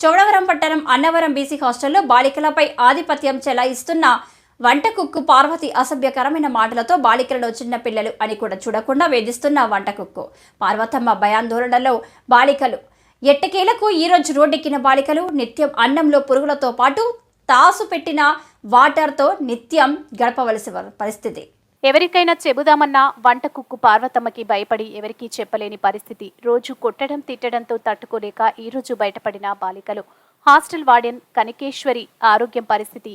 చౌడవరం పట్టణం అన్నవరం బీసీ హాస్టల్లో బాలికలపై ఆధిపత్యం చెలాయిస్తున్న వంట కుక్కు పార్వతి అసభ్యకరమైన మాటలతో బాలికలలో చిన్న పిల్లలు అని కూడా చూడకుండా వేధిస్తున్న వంట కుక్కు పార్వతమ్మ భయాందోళనలో బాలికలు. ఎట్టకేలకు ఈరోజు రోడ్డెక్కిన బాలికలు నిత్యం అన్నంలో పురుగులతో పాటు తాసు పెట్టిన వాటర్తో నిత్యం గడపవలసిన పరిస్థితి. ఎవరికైనా చెబుదామన్నా వంట కుక్కు పార్వతమ్మకి భయపడి ఎవరికీ చెప్పలేని పరిస్థితి. రోజు కొట్టడం తిట్టడంతో తట్టుకోలేక ఈరోజు బయటపడిన బాలికలు. హాస్టల్ వార్డెన్ కనకేశ్వరి ఆరోగ్యం పరిస్థితి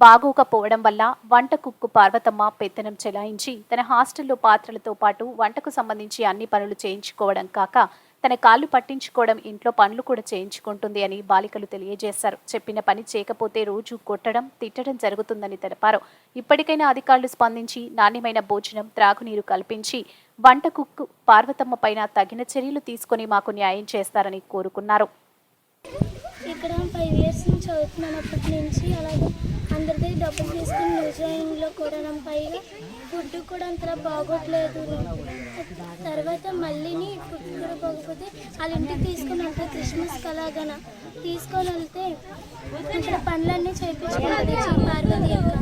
బాగోకపోవడం వల్ల వంట కుక్కు పార్వతమ్మ పెత్తనం చెలాయించి తన హాస్టల్లో పాత్రలతో పాటు వంటకు సంబంధించి అన్ని పనులు చేయించుకోవడం కాక తన కాళ్ళు పట్టించుకోవడం ఇంట్లో పనులు కూడా చేయించుకుంటుంది అని బాలికలు తెలియజేశారు. చెప్పిన పని చేయకపోతే రోజు కొట్టడం తిట్టడం జరుగుతుందని తెలిపారు. ఇప్పటికైనా అధికారులు స్పందించి నాణ్యమైన భోజనం త్రాగునీరు కల్పించి వంట కుక్కు పార్వతమ్మ పైన తగిన చర్యలు తీసుకొని మాకు న్యాయం చేస్తారని కోరుకున్నారు. ఇక్కడ ఫైవ్ ఇయర్స్ నుంచి చదువుతున్నాను అప్పటి నుంచి. అలాగే అందరి దగ్గర డబ్బులు తీసుకుని కూడా నా పైగా ఫుడ్ కూడా అంతలా బాగోట్లేదు. తర్వాత మళ్ళీని ఫుడ్ కూడా బాగోకపోతే వాళ్ళ ఇంటికి తీసుకుని వెళ్తే క్రిస్మస్కి అలాగన? తీసుకొని వెళ్తే ఇక్కడ పనులన్నీ చేయించుకుంటుంది పార్వతి అక్క.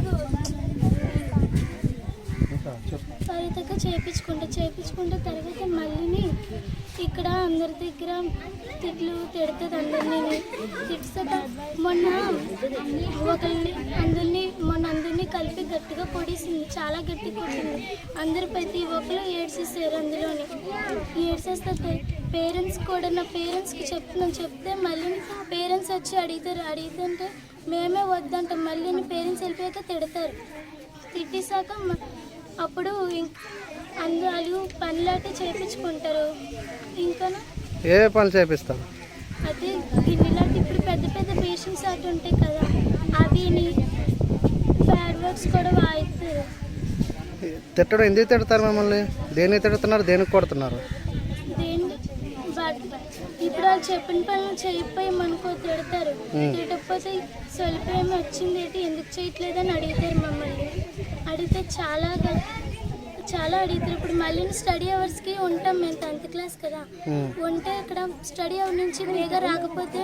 తర్వాత చేయించుకుంటా చేయించుకుంటే తర్వాత ఇక్కడ అందరి దగ్గర తిట్లు తిడుతుంది అందరినీ తిట్టాక మొన్న ఒకరిని అందరినీ మొన్న అందరినీ కలిపి గట్టిగా పొడిసింది చాలా గట్టి కొట్టింది. అందరు ప్రతి ఒక్కరు ఏడ్చేసారు అందులోని. ఏడ్చేస్తే పేరెంట్స్ కూడా నా పేరెంట్స్కి చెప్తున్నాను. చెప్తే మళ్ళీ పేరెంట్స్ వచ్చి అడుగుతారు. అడిగితే మేమే వద్దంటాం. మళ్ళీ పేరెంట్స్ వెళ్ళిపోయాక తిడతారు. తిట్టేశాక అప్పుడు అందరూ పనులైతే చేయించుకుంటారు ఇంకా ఏ పనులు చేపిస్తాం? అదే గిన్నెలాంటి ఇప్పుడు పెద్ద పెద్ద పేషెంట్స్ అటు ఉంటాయి కదా అవిని బ్యాడ్ వర్క్స్ కూడా వాయిస్తారు. తిట్టడం ఎందుకు తిడతారు మిమ్మల్ని? దేనికి తిడుతున్నారు దేనికి కొడుతున్నారు? ఇప్పుడు వాళ్ళు చెప్పిన పనులు చేయకపోయామనుకో తిడతారు. తిట్టకపోతే స్వల్పేమి వచ్చింది ఏంటి ఎందుకు చేయట్లేదని అడుగుతారు మమ్మల్ని. అడిగితే చాలా చాలా అడుగుతారు. ఇప్పుడు మళ్ళీ స్టడీ అవర్స్కి ఉంటాం మేము టెన్త్ క్లాస్ కదా. ఉంటే ఇక్కడ స్టడీ అవర్ నుంచి వేగా రాకపోతే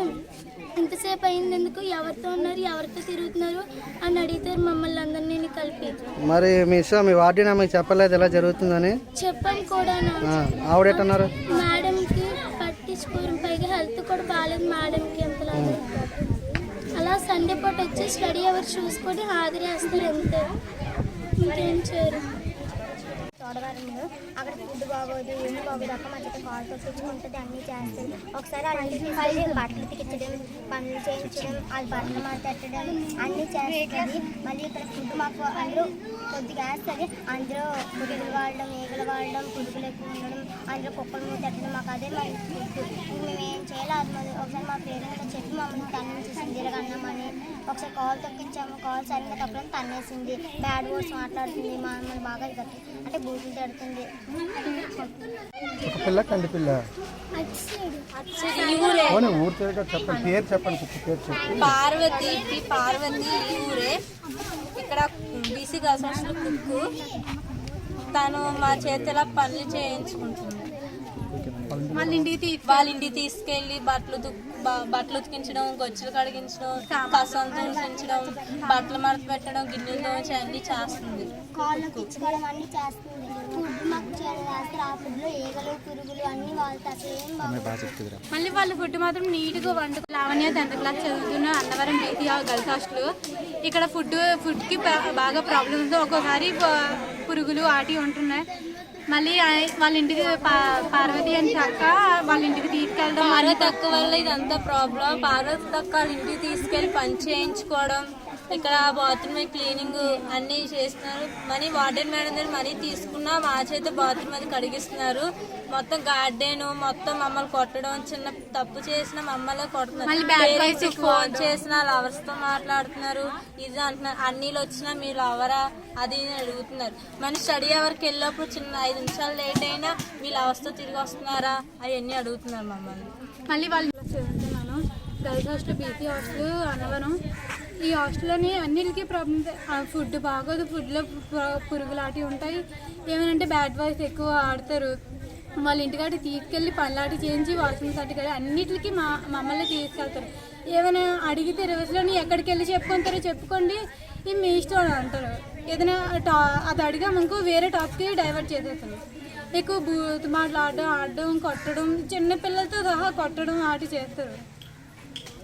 ఎంతసేపు అయింది ఎందుకు? ఎవరితో ఉన్నారు? ఎవరితో తిరుగుతున్నారు? అని అడుగుతారు మమ్మల్ని అందరినీ కలిపి. మరి మీ ఇష్టం మీ వార్డెన్ చెప్పలేదు ఎలా జరుగుతుందని? చెప్పని కూడా ఆవిడేటన్నారు? మేడంకి పట్టించుకోరు. పైగా హెల్త్ కూడా బాగాలేదు మేడంకి ఎంతలాగా సండే పూట వచ్చి స్టడీ అవర్ చూసుకొని హాజరేస్తారు అంతే. ఇంకేం చేయరు. అక్కడ ఫుడ్ బాగోదు ఏమి బాగోదు అక్క మధ్య చేత కాల్ తెచ్చుకుంటుంది అన్నీ చేస్తుంది ఒకసారి వాళ్ళ బట్టలు తికించడం పనులు చేయించడం అది బట్టలు మాట్లాడటం అన్నీ చేస్తుంది మళ్ళీ ఇక్కడ ఫుడ్ మాకు అందరూ కొద్దిగా వేస్తుంది అందులో గుడిలు వాడడం ఈగలు వాడడం పురుగులు ఎక్కువ ఉండడం అందులో కుక్కలు మూతట్టడం మాకు అదే మరి ఫుడ్ మేము ఏం చేయాలి అది ఒకసారి మా పేరెంట్స్ చెప్పి మమ్మల్ని తన్నేసేసింది తిరగన్నామని ఒకసారి కాల్ తొక్కించాము. కాల్ సరిగ్గా తప్పడం తన్నేసింది. బ్యాడ్ వర్డ్స్ మాట్లాడుతుంది. మా మమ్మల్ని బాగా గట్టి అంటే బూతులు తిడుతుంది. పిల్ల కంది పిల్ల? ఊరు. పేరు చెప్పండి. పేరు చెప్పండి కుక్క పేరు చెప్పి పార్వతి పార్వతి ఈ ఊరే. ఇక్కడ బీసీ హాస్టల్ కుక్కు. తను మా చేతిలో పనులు చేయించుకుంటుంది. వాళ్ళ ఇంటికి తీ- వాళ్ళ ఇంటికి తీసుకెళ్ళి బట్టలు బ- బట్టలు ఉతికించడం గొచ్చులు కడిగించడం కసం తుంచడం బట్టలు మడత పెట్టడం గిన్నెలు తోచి అన్ని చేస్తుంది. కాళ్ళు తెచ్చుకోవడం అన్నీ చేస్తుంది. ఫుడ్ మాకు చేస్తారు ఆ ఫుడ్లో ఈగలు పురుగులు అన్నీ వాళ్ళతో అసలు ఏం బాగుంది. మళ్ళీ వాళ్ళ ఫుడ్ మాత్రం నీట్గా వండుకు లావణ్య టెన్త్ క్లాస్ చదువుతున్న అన్నవరం బీసీ గర్ల్స్ హాస్టల్. ఇక్కడ ఫుడ్ ఫుడ్కి ప్ర- బాగా ప్రాబ్లం ఉంది ఒక్కోసారి పురుగులు ఆటి ఉంటున్నాయి. మళ్ళీ వాళ్ళ ఇంటికి పార్వతి అని చక్క వాళ్ళ ఇంటికి తీసుకెళ్ళడం పార్వతి అక్క వల్ల ఇదంతా ప్రాబ్లం పార్వతి అక్క వాళ్ళ ఇంటికి తీసుకెళ్ళి పని చేయించుకోవడం ఇక్కడ బాత్రూమ్ క్లీనింగ్ అన్ని చేస్తున్నారు. మనీ వార్డెన్ మేడం దగ్గర మనీ తీసుకున్నా మా చేత బాత్రూమ్ అది కడిగిస్తున్నారు. మొత్తం గార్డెన్ మొత్తం మమ్మల్ని కొట్టడం చిన్న తప్పు చేసిన మమ్మల్ని కొడుతున్నారు. ఫోన్ చేసిన లవర్స్తో మాట్లాడుతున్నారు. ఇది అంటున్నారు. అన్నీలు వచ్చినా మీరు లవరా? అది అడుగుతున్నారు. మన స్టడీ అవర్కి వెళ్ళినప్పుడు చిన్న ఐదు నిమిషాలు లేట్ అయినా మీ లవర్స్తో తిరిగి వస్తున్నారా? అవన్నీ అడుగుతున్నారు మమ్మల్ని. మళ్ళీ వాళ్ళు చదువుతున్నాను girls hostel BC hostel Annavaram. ఈ హాస్టల్లోని అన్నిటికీ ప్రాబ్లమ్స్ ఫుడ్ బాగోదు ఫుడ్లో పురుగులాంటివి ఉంటాయి. ఏమనంటే బ్యాడ్ వాయిస్ ఎక్కువ ఆడతారు. వాళ్ళ ఇంటికాడ తీసుకెళ్ళి పనులాంటి చేయించి వాష్రూమ్ సర్టిఫికేట్ అన్నిటికీ మా మమ్మల్ని తీసుకెళ్తారు. ఏమైనా అడిగితే రివర్స్లోని ఎక్కడికి వెళ్ళి చెప్పుకుంటారో చెప్పుకోండి ఇది మీ ఇష్టం అంటారు. ఏదైనా టా అది అడిగామనుకో వేరే టాప్కి డైవర్ట్ చేసేస్తాను ఎక్కువ బూత్ మాట్లాడడం ఆడడం కొట్టడం చిన్న పిల్లలతో సహా కొట్టడం ఆటి చేస్తారు.